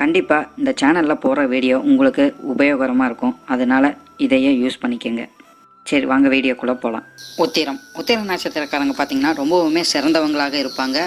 கண்டிப்பாக இந்த சேனலில் போகிற வீடியோ உங்களுக்கு உபயோகரமாக இருக்கும். அதனால் இதையே யூஸ் பண்ணிக்கோங்க. சரி வாங்க வீடியோக்குள்ளே போகலாம் உத்திரம். உத்திர நட்சத்திரக்காரங்க பார்த்தீங்கன்னா ரொம்பவுமே சிறந்தவங்களாக இருப்பாங்க.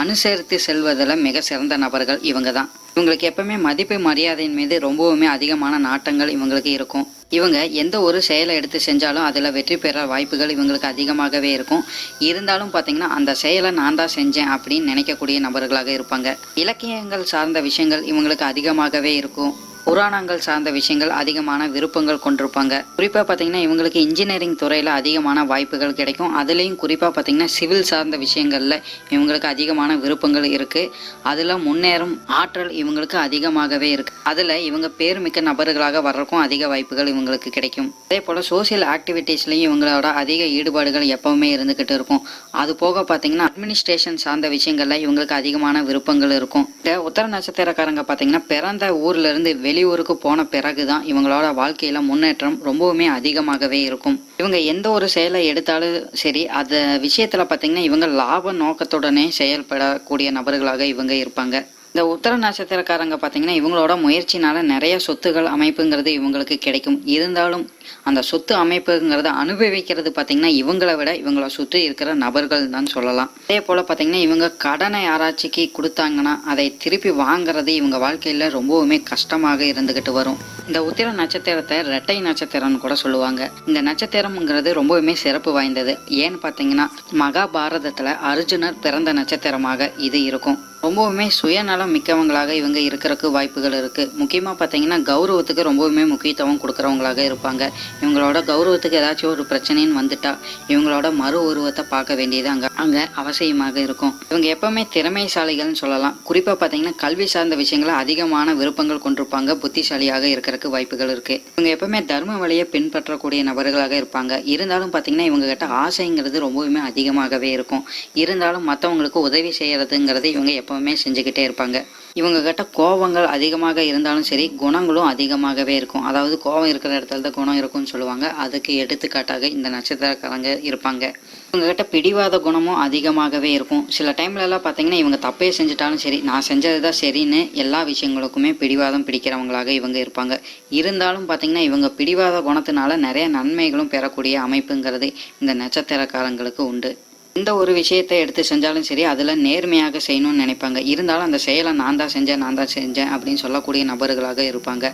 அனுசரித்து செல்வதில் மிக சிறந்த நபர்கள் இவங்க தான் இவங்களுக்கு எப்பவுமே மதிப்பு மரியாதையின் மீது ரொம்பவுமே அதிகமான நாட்டங்கள் இவங்களுக்கு இருக்கும். இவங்க எந்த ஒரு செயலை எடுத்து செஞ்சாலும் அதில் வெற்றி பெற வாய்ப்புகள் இவங்களுக்கு அதிகமாகவே இருக்கும். இருந்தாலும் பார்த்தீங்கன்னா அந்த செயலை நான் தான் செஞ்சேன் அப்படின்னு நினைக்கக்கூடிய நபர்களாக இருப்பாங்க. இலக்கியங்கள் சார்ந்த விஷயங்கள் இவங்களுக்கு அதிகமாகவே இருக்கும். புராணங்கள் சார்ந்த விஷயங்கள் அதிகமான விருப்பங்கள் கொண்டிருப்பாங்க. குறிப்பாக பார்த்தீங்கன்னா இவங்களுக்கு இன்ஜினியரிங் துறையில் அதிகமான வாய்ப்புகள் கிடைக்கும். அதுலேயும் குறிப்பாக பார்த்தீங்கன்னா சிவில் சார்ந்த விஷயங்களில் இவங்களுக்கு அதிகமான விருப்பங்கள் இருக்குது அதில் முன்னேறும் ஆற்றல் இவங்களுக்கு அதிகமாகவே இருக்குது அதில் இவங்க பேர் மிக்க நபர்களாக வர்றதுக்கும் அதிக வாய்ப்புகள் இவங்களுக்கு கிடைக்கும். அதே போல் சோசியல் ஆக்டிவிட்டீஸ்லையும் இவங்களோட அதிக ஈடுபாடுகள் எப்போவுமே இருந்துக்கிட்டு இருக்கும். அது போக பார்த்தீங்கன்னா அட்மினிஸ்ட்ரேஷன் சார்ந்த விஷயங்களில் இவங்களுக்கு அதிகமான விருப்பங்கள் இருக்கும். இந்த உத்தர நட்சத்திரக்காரங்க பார்த்தீங்கன்னா பிறந்த ஊர்லேருந்து வெளி வெளியூருக்கு போன பிறகு தான் இவங்களோட வாழ்க்கையில முன்னேற்றம் ரொம்பவுமே அதிகமாகவே இருக்கும். இவங்க எந்த ஒரு செயலை எடுத்தாலும் சரி அந்த விஷயத்துல பார்த்தீங்கன்னா இவங்க லாப நோக்கத்துடனே செயல்படக்கூடிய நபர்களாக இவங்க இருப்பாங்க. இந்த உத்தர நட்சத்திரக்காரங்க பார்த்தீங்கன்னா இவங்களோட முயற்சினால நிறைய சொத்துகள் அமைப்புங்கிறது இவங்களுக்கு கிடைக்கும். இருந்தாலும் அந்த சொத்து அமைப்புங்கிறத அனுபவிக்கிறது பார்த்தீங்கன்னா இவங்களை விட இவங்களை சுற்றி இருக்கிற நபர்கள் தான் சொல்லலாம். அதே போல் பார்த்தீங்கன்னா இவங்க கடனை யாராச்சிக்கு கொடுத்தாங்கன்னா அதை திருப்பி வாங்குறது இவங்க வாழ்க்கையில் ரொம்பவுமே கஷ்டமாக இருந்துக்கிட்டு வரும். இந்த உத்திர நட்சத்திரத்தை ரெட்டை நட்சத்திரம்னு கூட சொல்லுவாங்க. இந்த நட்சத்திரம்ங்கிறது ரொம்பவுமே சிறப்பு வாய்ந்தது. ஏன்னு பார்த்தீங்கன்னா மகாபாரதத்தில் அர்ஜுனர் பிறந்த நட்சத்திரமாக இது இருக்கும். ரொம்பவுமே சுயநலம் மிக்கவங்களாக இவங்க இருக்கிறதுக்கு வாய்ப்புகள் இருக்குது முக்கியமாக பார்த்தீங்கன்னா கௌரவத்துக்கு ரொம்பவுமே முக்கியத்துவம் கொடுக்குறவங்களாக இருப்பாங்க. இவங்களோட கௌரவத்துக்கு ஏதாச்சும் ஒரு பிரச்சனைன்னு வந்துட்டா இவங்களோட மறு உருவத்தை பார்க்க வேண்டியது அங்கே அங்கே அவசியமாக இருக்கும். இவங்க எப்பவுமே திறமைசாலிகள்னு சொல்லலாம். குறிப்பாக பார்த்தீங்கன்னா கல்வி சார்ந்த விஷயங்கள அதிகமான விருப்பங்கள் கொண்டிருப்பாங்க. புத்திசாலியாக இருக்கிறதுக்கு வாய்ப்புகள் இருக்குது இவங்க எப்பவுமே தர்ம வழியை பின்பற்றக்கூடிய நபர்களாக இருப்பாங்க. இருந்தாலும் பார்த்தீங்கன்னா இவங்க கிட்ட ஆசைங்கிறது ரொம்பவுமே அதிகமாகவே இருக்கும். இருந்தாலும் மற்றவங்களுக்கு உதவி செய்யறதுங்கிறது இவங்க எப்பவுமே செஞ்சுக்கிட்டே இருப்பாங்க. இவங்க கிட்ட கோபங்கள் அதிகமாக இருந்தாலும் சரி குணங்களும் அதிகமாகவே இருக்கும். அதாவது கோபம் இருக்கிற இடத்துல தான் குணம் இருக்கும்னு சொல்லுவாங்க. அதுக்கு எடுத்துக்காட்டாக இந்த நட்சத்திரக்காரங்க இருப்பாங்க. இவங்க கிட்ட பிடிவாத குணமும் அதிகமாகவே இருக்கும். சில டைம்ல எல்லாம் பார்த்தீங்கன்னா இவங்க தப்பே செஞ்சுட்டாலும் சரி நான் செஞ்சது தான் சரின்னு எல்லா விஷயங்களுக்குமே பிடிவாதம் பிடிக்கிறவங்களாக இவங்க இருப்பாங்க. இருந்தாலும் பார்த்தீங்கன்னா இவங்க பிடிவாத குணத்தினால நிறைய நன்மைகளும் பெறக்கூடிய அமைப்புங்கிறது இந்த நட்சத்திரக்காரங்களுக்கு உண்டு. எந்த ஒரு விஷயத்தை எடுத்து செஞ்சாலும் சரி அதில் நேர்மையாக செய்யணும்னு நினைப்பாங்க. இருந்தாலும் அந்த செயலை நான் தான் செஞ்சேன் நான் தான் செஞ்சேன் அப்படின்னு சொல்லக்கூடிய நபர்களாக இருப்பாங்க.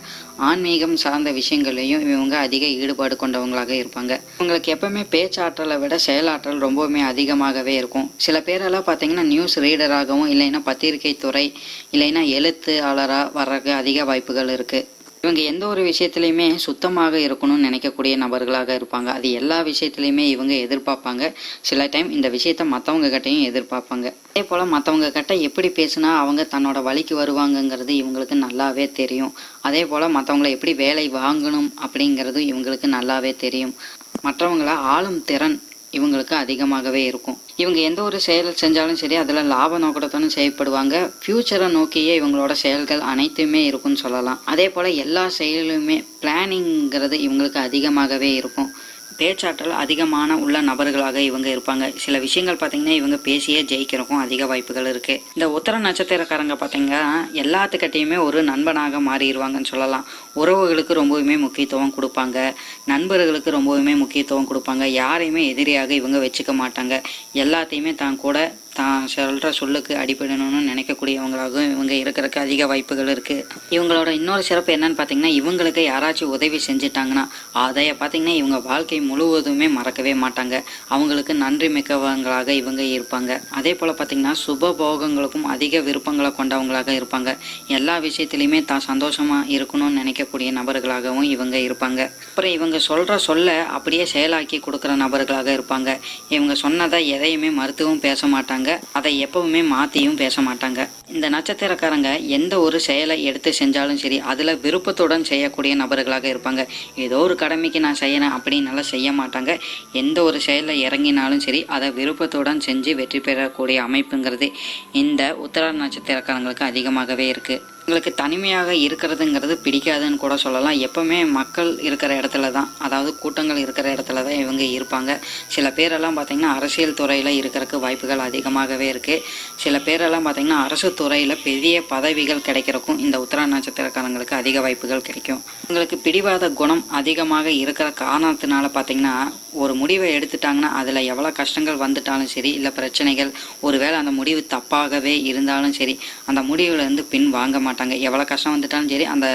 ஆன்மீகம் சார்ந்த விஷயங்களையும் இவங்க அதிக ஈடுபாடு கொண்டவங்களாக இருப்பாங்க. இவங்களுக்கு எப்பவுமே பேச்சாற்றலை விட செயலாற்றல் ரொம்பவுமே அதிகமாகவே இருக்கும். சில பேரெல்லாம் பார்த்தீங்கன்னா நியூஸ் ரீடராகவும் இல்லைன்னா பத்திரிகை துறை இல்லைன்னா எழுத்தாளராக வர்றதுக்கு அதிக வாய்ப்புகள் இருக்குது இவங்க எந்த ஒரு விஷயத்துலையுமே சுத்தமாக இருக்கணும்னு நினைக்கக்கூடிய நபர்களாக இருப்பாங்க. அது எல்லா விஷயத்துலையுமே இவங்க எதிர்பார்ப்பாங்க. சில டைம் இந்த விஷயத்த மற்றவங்க கிட்டையும் எதிர்பார்ப்பாங்க. அதே போல் மற்றவங்க கிட்ட எப்படி பேசுனா அவங்க தன்னோட வழிக்கு வருவாங்கங்கிறது இவங்களுக்கு நல்லாவே தெரியும். அதே போல் மற்றவங்கள எப்படி வேலை வாங்கணும் அப்படிங்கிறதும் இவங்களுக்கு நல்லாவே தெரியும். மற்றவங்கள ஆளும் திறன் இவங்களுக்கு அதிகமாகவே இருக்கும். இவங்க எந்த ஒரு செயல் செஞ்சாலும் சரி அதில் லாப நோக்கத்துடன் செயல்படுவாங்க. ஃப்யூச்சரை நோக்கியே இவங்களோட செயல்கள் அனைத்துமே இருக்கும்னு சொல்லலாம். அதே போல் எல்லா செயலுமே பிளானிங்கிறது இவங்களுக்கு அதிகமாகவே இருக்கும். பேச்சாற்றல் அதிகமான உள்ள நபர்களாக இவங்க இருப்பாங்க. சில விஷயங்கள் பார்த்தீங்கன்னா இவங்க பேசியே ஜெயிக்கிறக்கும் அதிக வாய்ப்புகள் இருக்குது இந்த உத்தர நட்சத்திரக்காரங்க பார்த்தீங்கன்னா எல்லாத்துக்கிட்டையுமே ஒரு நண்பனாக மாறிடுவாங்கன்னு சொல்லலாம். உறவுகளுக்கு ரொம்பவுமே முக்கியத்துவம் கொடுப்பாங்க. நண்பர்களுக்கு ரொம்பவுமே முக்கியத்துவம் கொடுப்பாங்க. யாரையுமே எதிரியாக இவங்க வச்சுக்க மாட்டாங்க. எல்லாத்தையுமே தான் கூட தான் சொல்கிற சொல்லுக்கு அடிபடணும்னு நினைக்கக்கூடியவங்களாகவும் இவங்க இருக்கிறதுக்கு அதிக வாய்ப்புகள் இருக்குது இவங்களோட இன்னொரு சிறப்பு என்னன்னு பார்த்தீங்கன்னா இவங்களுக்கு யாராச்சும் உதவி செஞ்சுட்டாங்கன்னா அதை பார்த்தீங்கன்னா இவங்க வாழ்க்கை முழுவதுமே மறக்கவே மாட்டாங்க. அவங்களுக்கு நன்றி மிக்கவங்களாக இவங்க இருப்பாங்க. அதே போல் பார்த்தீங்கன்னா சுப போகங்களுக்கும் அதிக விருப்பங்களை கொண்டவங்களாக இருப்பாங்க. எல்லா விஷயத்துலையுமே தான் சந்தோஷமாக இருக்கணும்னு நினைக்கக்கூடிய நபர்களாகவும் இவங்க இருப்பாங்க. அப்புறம் இவங்க சொல்கிற சொல்ல அப்படியே செயலாக்கி கொடுக்குற நபர்களாக இருப்பாங்க. இவங்க சொன்னதை எதையுமே மருத்துவம் பேச மாட்டாங்க. அதை எப்பவுமே மாற்றியும் பேச மாட்டாங்க. இந்த நட்சத்திரக்காரங்க எந்த ஒரு செயலை எடுத்து செஞ்சாலும் சரி அதில் விருப்பத்துடன் செய்யக்கூடிய நபர்களாக இருப்பாங்க. ஏதோ ஒரு கடமைக்கு நான் செய்யறேன் அப்படின்னால செய்ய மாட்டாங்க. எந்த ஒரு செயலில் இறங்கினாலும் சரி அதை விருப்பத்துடன் செஞ்சு வெற்றி பெறக்கூடிய அமைப்புங்கிறது இந்த உத்தர நட்சத்திரக்காரங்களுக்கு அதிகமாகவே இருக்குது எங்களுக்கு தனிமையாக இருக்கிறதுங்கிறது பிடிக்காதுன்னு கூட சொல்லலாம். எப்பவுமே மக்கள் இருக்கிற இடத்துல தான். அதாவது கூட்டங்கள் இருக்கிற இடத்துல தான் இவங்க இருப்பாங்க. சில பேரெல்லாம் பார்த்திங்கன்னா அரசியல் துறையில் இருக்கிறதுக்கு வாய்ப்புகள் அதிகமாகவே இருக்குது சில பேரெல்லாம் பார்த்திங்கன்னா அரசு துறையில் பெரிய பதவிகள் கிடைக்கிறக்கும் இந்த உத்தரா நட்சத்திரக்காரங்களுக்கு அதிக வாய்ப்புகள் கிடைக்கும். உங்களுக்கு பிடிவாத குணம் அதிகமாக இருக்கிற காரணத்தினால பார்த்தீங்கன்னா ஒரு முடிவை எடுத்துட்டாங்கன்னா அதில் எவ்வளோ கஷ்டங்கள் வந்துட்டாலும் சரி இல்லை பிரச்சனைகள் ஒருவேளை அந்த முடிவு தப்பாகவே இருந்தாலும் சரி அந்த முடிவுலேருந்து பின் வாங்க மாட்டாங்க. எவ்வளோ கஷ்டம் வந்துட்டாலும் சரி அந்த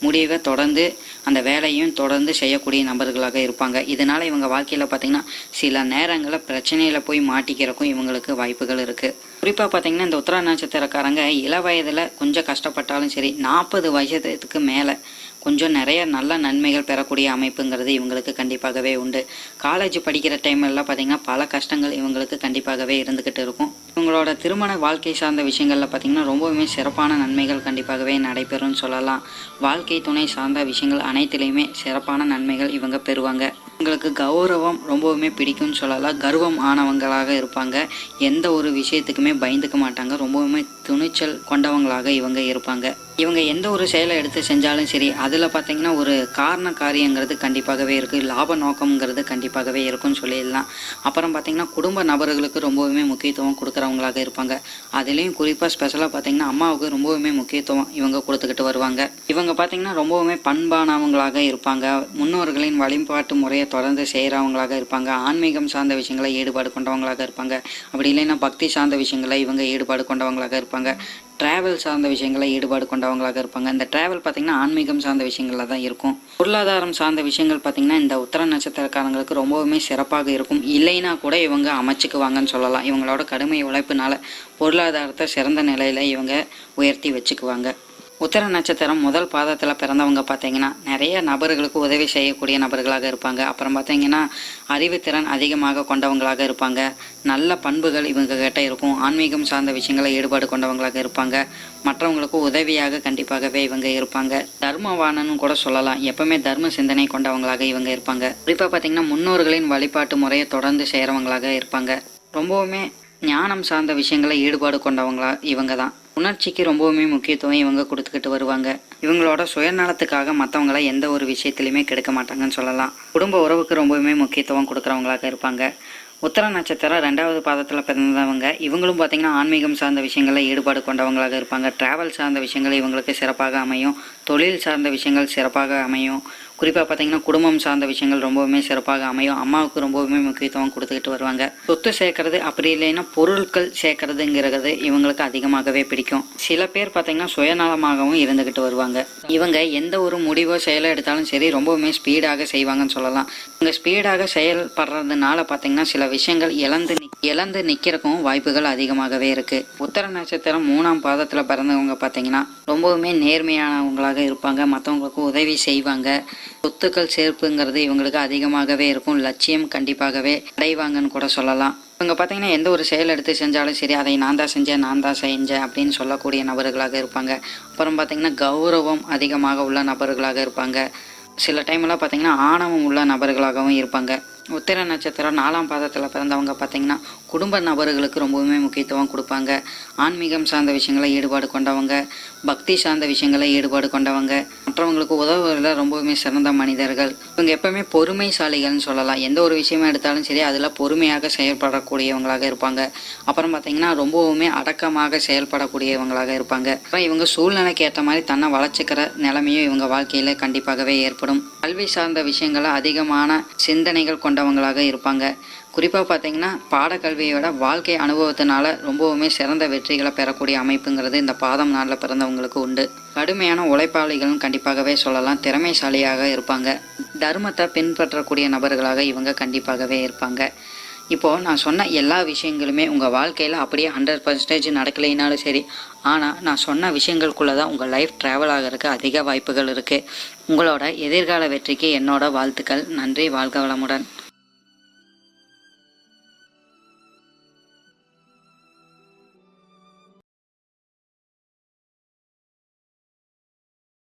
முடிவை தொடர்ந்து அந்த வேலையும் தொடர்ந்து செய்யக்கூடிய நபர்களாக இருப்பாங்க. இதனால் இவங்க வாழ்க்கையில் பார்த்திங்கன்னா சில நேரங்களில் பிரச்சனையில் போய் மாட்டிக்கிறக்கும் இவங்களுக்கு வாய்ப்புகள் இருக்குது குறிப்பாக பார்த்தீங்கன்னா இந்த உத்தர நட்சத்திரக்காரங்க இள வயதில் கொஞ்சம் கஷ்டப்பட்டாலும் சரி நாற்பது வயதுக்கு மேலே கொஞ்சம் நிறைய நல்ல நன்மைகள் பெறக்கூடிய அமைப்புங்கிறது இவங்களுக்கு கண்டிப்பாகவே உண்டு. காலேஜ் படிக்கிற டைம்லலாம் பார்த்தீங்கன்னா பல கஷ்டங்கள் இவங்களுக்கு கண்டிப்பாகவே இருந்துக்கிட்டு இருக்கும். இவங்களோட திருமண வாழ்க்கை சார்ந்த விஷயங்களில் பார்த்தீங்கன்னா ரொம்பவுமே சிறப்பான நன்மைகள் கண்டிப்பாகவே நடைபெறும்னு சொல்லலாம். வாழ்க்கை துணை சார்ந்த விஷயங்கள் அனைத்துலேயுமே சிறப்பான நன்மைகள் இவங்க பெறுவாங்க. இவங்களுக்கு கௌரவம் ரொம்பவுமே பிடிக்கும்னு சொல்லலாம். கர்வம் ஆனவங்களாக இருப்பாங்க. எந்த ஒரு விஷயத்துக்குமே பயந்துக்க மாட்டாங்க. ரொம்பவுமே துணிச்சல் கொண்டவங்களாக இவங்க இருப்பாங்க. இவங்க எந்த ஒரு செயலை எடுத்து செஞ்சாலும் சரி அதில் பார்த்தீங்கன்னா ஒரு காரண காரியங்கிறது கண்டிப்பாகவே இருக்குது லாப நோக்கம்ங்கிறது கண்டிப்பாகவே இருக்கும்னு சொல்லிடலாம். அப்புறம் பார்த்தீங்கன்னா குடும்ப நபர்களுக்கு ரொம்பவுமே முக்கியத்துவம் கொடுக்குறவங்களாக இருப்பாங்க. அதுலேயும் குறிப்பாக ஸ்பெஷலாக பார்த்தீங்கன்னா அம்மாவுக்கு ரொம்பவுமே முக்கியத்துவம் இவங்க கொடுத்துக்கிட்டு வருவாங்க. இவங்க பார்த்தீங்கன்னா ரொம்பவுமே பண்பானவங்களாக இருப்பாங்க. முன்னோர்களின் வழிபாட்டு முறையை தொடர்ந்து செய்கிறவங்களாக இருப்பாங்க. ஆன்மீகம் சார்ந்த விஷயங்களை ஈடுபாடு கொண்டவங்களாக இருப்பாங்க. அப்படி இல்லைன்னா பக்தி சார்ந்த விஷயங்களை இவங்க ஈடுபாடு கொண்டவங்களாக இருப்பாங்க. டிராவல் சார்ந்த விஷயங்களை ஈடுபாடு கொண்டவங்களாக இருப்பாங்க. இந்த டிராவல் பார்த்திங்கன்னா ஆன்மீகம் சார்ந்த விஷயங்களில் தான் இருக்கும். பொருளாதாரம் சார்ந்த விஷயங்கள் பார்த்திங்கன்னா இந்த உத்தர நட்சத்திரக்காரங்களுக்கு ரொம்பவுமே சிறப்பாக இருக்கும். இல்லைன்னா கூட இவங்க அமைச்சுக்குவாங்கன்னு சொல்லலாம். இவங்களோட கடுமை உழைப்பினால் பொருளாதாரத்தை சிறந்த நிலையில் இவங்க உயர்த்தி வச்சுக்குவாங்க. உத்தர நட்சத்திரம் முதல் பாதத்தில் பிறந்தவங்க பார்த்தீங்கன்னா நிறைய நபர்களுக்கு உதவி செய்யக்கூடிய நபர்களாக இருப்பாங்க. அப்புறம் பார்த்தீங்கன்னா அறிவுத்திறன் அதிகமாக கொண்டவங்களாக இருப்பாங்க. நல்ல பண்புகள் இவங்க கிட்ட இருக்கும். ஆன்மீகம் சார்ந்த விஷயங்களை ஈடுபாடு கொண்டவங்களாக இருப்பாங்க. மற்றவங்களுக்கு உதவியாக கண்டிப்பாகவே இவங்க இருப்பாங்க. தர்மவானன்னு கூட சொல்லலாம். எப்பவுமே தர்ம சிந்தனை கொண்டவங்களாக இவங்க இருப்பாங்க. குறிப்பாக பார்த்தீங்கன்னா முன்னோர்களின் வழிபாட்டு முறையை தொடர்ந்து செய்கிறவங்களாக இருப்பாங்க. ரொம்பவுமே ஞானம் சார்ந்த விஷயங்களை ஈடுபாடு கொண்டவங்களா இவங்க தான் உணர்ச்சிக்கு ரொம்பவுமே முக்கியத்துவம் இவங்க கொடுத்துக்கிட்டு வருவாங்க. இவங்களோட சுயநலத்துக்காக மற்றவங்கள எந்த ஒரு விஷயத்துலையுமே கெடுக்க மாட்டாங்கன்னு சொல்லலாம். குடும்ப உறவுக்கு ரொம்பவுமே முக்கியத்துவம் கொடுக்குறவங்களாக இருப்பாங்க. உத்தர நட்சத்திரம் ரெண்டாவது பாதத்தில் பிறந்தவங்க இவங்களும் பார்த்தீங்கன்னா ஆன்மீகம் சார்ந்த விஷயங்களில் ஈடுபாடு கொண்டவங்களாக இருப்பாங்க. ட்ராவல் சார்ந்த விஷயங்கள் இவங்களுக்கு சிறப்பாக அமையும். தொழில் சார்ந்த விஷயங்கள் சிறப்பாக அமையும். குறிப்பாக பார்த்தீங்கன்னா குடும்பம் சார்ந்த விஷயங்கள் ரொம்பவுமே சிறப்பாக அமையும். அம்மாவுக்கு ரொம்பவுமே முக்கியத்துவம் கொடுத்துக்கிட்டு வருவாங்க. சொத்து சேர்க்கறது அப்படி இல்லைன்னா பொருட்கள் சேர்க்கறதுங்கிறது இவங்களுக்கு அதிகமாகவே பிடிக்கும். சில பேர் பார்த்தீங்கன்னா சுயநலமாகவும் இருந்துக்கிட்டு வருவாங்க. இவங்க எந்த ஒரு முடிவோ செயலோ எடுத்தாலும் சரி ரொம்பவுமே ஸ்பீடாக செய்வாங்கன்னு சொல்லலாம். இவங்க ஸ்பீடாக செயல்படுறதுனால பார்த்தீங்கன்னா சில விஷயங்கள் இழந்து இழந்து நிற்கிறக்கும் வாய்ப்புகள் அதிகமாகவே இருக்குது உத்தர நட்சத்திரம் மூணாம் பாதத்தில் பிறந்தவங்க பார்த்தீங்கன்னா ரொம்பவுமே நேர்மையானவங்களாக இருப்பாங்க. மற்றவங்களுக்கு உதவி செய்வாங்க. சொத்துக்கள் சேர்ப்புங்கிறது இவங்களுக்கு அதிகமாகவே இருக்கும். லட்சியம் கண்டிப்பாகவே அடைவாங்கன்னு கூட சொல்லலாம். இவங்க பார்த்தீங்கன்னா எந்த ஒரு செயல் எடுத்து செஞ்சாலும் சரி அதை நான் தான் செஞ்சேன் நான் தான் செஞ்சேன் அப்படின்னு சொல்லக்கூடிய நபர்களாக இருப்பாங்க. அப்புறம் பார்த்தீங்கன்னா கௌரவம் அதிகமாக உள்ள நபர்களாக இருப்பாங்க. சில டைம்லாம் பார்த்தீங்கன்னா ஆணவம் உள்ள நபர்களாகவும் இருப்பாங்க. உத்திர நட்சத்திரம் நாலாம் பாதத்தில் பிறந்தவங்க பார்த்தீங்கன்னா குடும்ப நபர்களுக்கு ரொம்பவுமே முக்கியத்துவம் கொடுப்பாங்க. ஆன்மீகம் சார்ந்த விஷயங்களை ஈடுபாடு கொண்டவங்க பக்தி சார்ந்த விஷயங்களை ஈடுபாடு கொண்டவங்க மற்றவங்களுக்கு உதவுறதுல ரொம்பவுமே சிறந்த மனிதர்கள். இவங்க எப்பவுமே பொறுமைசாலிகள்னு சொல்லலாம். எந்த ஒரு விஷயமா எடுத்தாலும் சரி அதில் பொறுமையாக செயல்படக்கூடியவங்களாக இருப்பாங்க. அப்புறம் பார்த்தீங்கன்னா ரொம்பவுமே அடக்கமாக செயல்படக்கூடியவங்களாக இருப்பாங்க. அப்புறம் இவங்க சூழ்நிலைக்கு ஏற்ற மாதிரி தன்னை வளர்ச்சிக்கிற நிலைமையும் இவங்க வாழ்க்கையில் கண்டிப்பாகவே ஏற்படும். கல்வி சார்ந்த விஷயங்களை அதிகமான சிந்தனைகள் கொண்டவங்களாக இருப்பாங்க. குறிப்பாக பார்த்தீங்கன்னா பாடக்கல்வியோட வாழ்க்கை அனுபவத்தினால ரொம்பவுமே சிறந்த வெற்றிகளை பெறக்கூடிய அமைப்புங்கிறது இந்த பாதம் நாளில் பிறந்தவங்களுக்கு உண்டு. கடுமையான உழைப்பாளிகளும் கண்டிப்பாகவே சொல்லலாம். திறமைசாலியாக இருப்பாங்க. தர்மத்தை பின்பற்றக்கூடிய நபர்களாக இவங்க கண்டிப்பாகவே இருப்பாங்க. இப்போது நான் சொன்ன எல்லா விஷயங்களுமே உங்கள் வாழ்க்கையில் அப்படியே ஹண்ட்ரட் பர்சன்டேஜ் நடக்கலைனாலும் சரி ஆனால் நான் சொன்ன விஷயங்களுக்குள்ளே தான் உங்கள் லைஃப் ட்ராவல் ஆகிறதுக்கு அதிக வாய்ப்புகள் இருக்குது உங்களோட எதிர்கால வெற்றிக்கு என்னோட வாழ்த்துக்கள். நன்றி வாழ்க வளமுடன்.